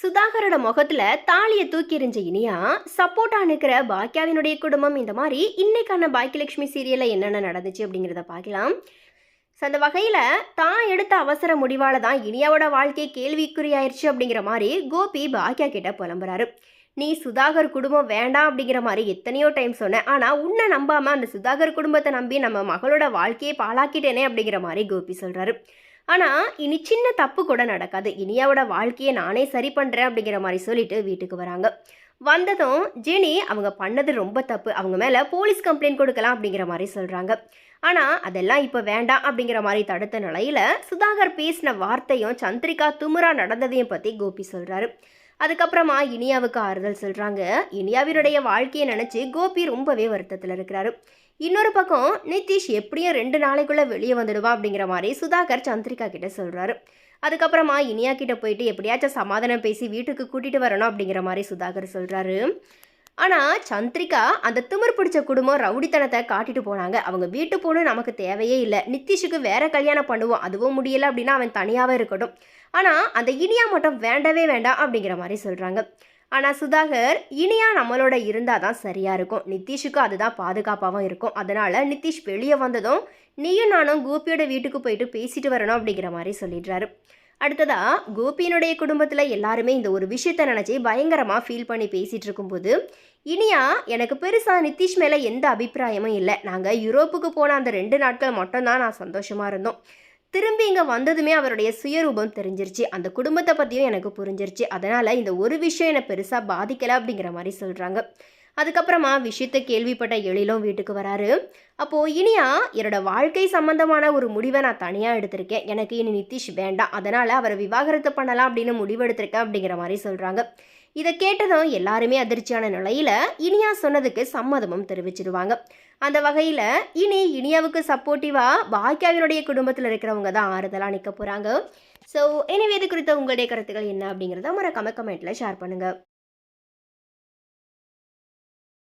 சுதாகரோட முகத்துல தாலியை தூக்கி எறிஞ்ச இனியா சப்போர்ட்டா நிற்கிற பாக்கியாவினுடைய குடும்பம் இந்த மாதிரி இன்னைக்கான பாக்கியலட்சுமி சீரியல்ல என்னென்ன நடந்துச்சு அப்படிங்கிறத பார்க்கலாம். ஸோ அந்த வகையில் தான் எடுத்த அவசர முடிவால் தான் இனியாவோட வாழ்க்கை கேள்விக்குறியாயிருச்சு அப்படிங்கிற மாதிரி கோபி பாக்கியா கிட்ட புலம்புறாரு. நீ சுதாகர் குடும்பம் வேண்டாம் அப்படிங்கிற மாதிரி எத்தனையோ டைம் சொன்னேன். ஆனால் உன்னை நம்பாமல் அந்த சுதாகர் குடும்பத்தை நம்பி நம்ம மகளோட வாழ்க்கையை பாழாக்கிட்டேனே அப்படிங்கிற மாதிரி கோபி சொல்கிறாரு ஆனால் இனி சின்ன தப்பு கூட நடக்காது. இனியாவோட வாழ்க்கையை நானே சரி பண்ணுறேன் அப்படிங்கிற மாதிரி சொல்லிட்டு வீட்டுக்கு வராங்க. வந்ததும் ஜெனி அவங்க பண்ணது ரொம்ப தப்பு. அவங்க மேலே போலீஸ் கம்ப்ளைண்ட் கொடுக்கலாம் அப்படிங்கிற மாதிரி சொல்கிறாங்க ஆனால் அதெல்லாம் இப்போ வேண்டாம் அப்படிங்கிற மாதிரி தடுத்த நிலையில் சுதாகர் பேசின வார்த்தையும் சந்திரிகா துமுரா நடந்ததையும் பற்றி கோபி சொல்கிறாரு அதுக்கப்புறமா இனியாவுக்கு ஆறுதல் சொல்கிறாங்க இனியாவினுடைய வாழ்க்கையை நினச்சி கோபி ரொம்பவே வருத்தத்தில் இருக்கிறாரு. இன்னொரு பக்கம் நிதிஷ் எப்படியும் ரெண்டு நாளைக்குள்ளே வெளியே வந்துடுவான் அப்படிங்கிற மாதிரி சுதாகர் சந்திரிகா கிட்ட சொல்கிறாரு அதுக்கப்புறமா இனியா கிட்ட போயிட்டு எப்படியாச்சும் சமாதானம் பேசி வீட்டுக்கு கூட்டிகிட்டு வரணும் அப்படிங்கிற மாதிரி சுதாகர் சொல்கிறாரு ஆனால் சந்திரிகா அந்த திமிர் பிடிச்ச குடும்பம் ரவுடித்தனத்தை காட்டிட்டு போனாங்க. அவங்க வீட்டு பொண்ணு நமக்கு தேவையே இல்லை. நிதிஷுக்கு வேற கல்யாணம் பண்ணுவோம். அதுவும் முடியலை அப்படின்னா அவன் தனியாகவே இருக்கட்டும். ஆனால் அந்த இனியா மட்டும் வேண்டவே வேண்டாம் அப்படிங்கிற மாதிரி சொல்கிறாங்க ஆனால் சுதாகர் இனியா நம்மளோட இருந்தால் தான் சரியாக இருக்கும். நிதிஷுக்கு அதுதான் பாதுகாப்பாகவும் இருக்கும். அதனால் நிதிஷ் வெளியே வந்ததும் நீயும் நானும் கோபியோட வீட்டுக்கு போயிட்டு பேசிட்டு வரணும் அப்படிங்கிற மாதிரி சொல்லிடுறாரு. அடுத்ததாக கோபியினுடைய குடும்பத்தில் எல்லாருமே இந்த ஒரு விஷயத்த நினச்சி பயங்கரமாக ஃபீல் பண்ணி பேசிகிட்டு இருக்கும்போது இனியா எனக்கு பெருசாக நிதிஷ் மேலே எந்த அபிப்பிராயமும் இல்லை. நாங்கள் யூரோப்புக்கு போன அந்த ரெண்டு நாட்கள் மட்டும்தான் நான் சந்தோஷமாக இருந்தோம். திரும்பி இங்கே வந்ததுமே அவருடைய சுயரூபம் தெரிஞ்சிருச்சு. அந்த குடும்பத்தை பற்றியும் எனக்கு புரிஞ்சிருச்சு. அதனால் இந்த ஒரு விஷயம் என்னை பெருசாக பாதிக்கலை அப்படிங்கிற மாதிரி சொல்கிறாங்க அதுக்கப்புறமா விஷயத்தை கேள்விப்பட்ட எழிலும் வீட்டுக்கு வராரு. அப்போது இனியா என்னோட வாழ்க்கை சம்பந்தமான ஒரு முடிவை நான் தனியாக எடுத்திருக்கேன். எனக்கு இனி நிதிஷ் வேண்டாம். அதனால் அவரை விவாகரத்து பண்ணலாம் அப்படின்னு முடிவெடுத்திருக்கேன் அப்படிங்கிற மாதிரி சொல்கிறாங்க இதை கேட்டதும் எல்லாருமே அதிர்ச்சியான நிலையில் இனியா சொன்னதுக்கு சம்மதமும் தெரிவிச்சிருவாங்க. அந்த வகையில் இனி இனியாவுக்கு சப்போர்ட்டிவாக பாக்கியாவினுடைய குடும்பத்தில் இருக்கிறவங்க தான் ஆறுதலாக நிற்க போகிறாங்க ஸோ எனவே இது குறித்த உங்களுடைய கருத்துக்கள் என்ன அப்படிங்கிறத மறக்காம கமெண்ட்டில் ஷேர் பண்ணுங்கள்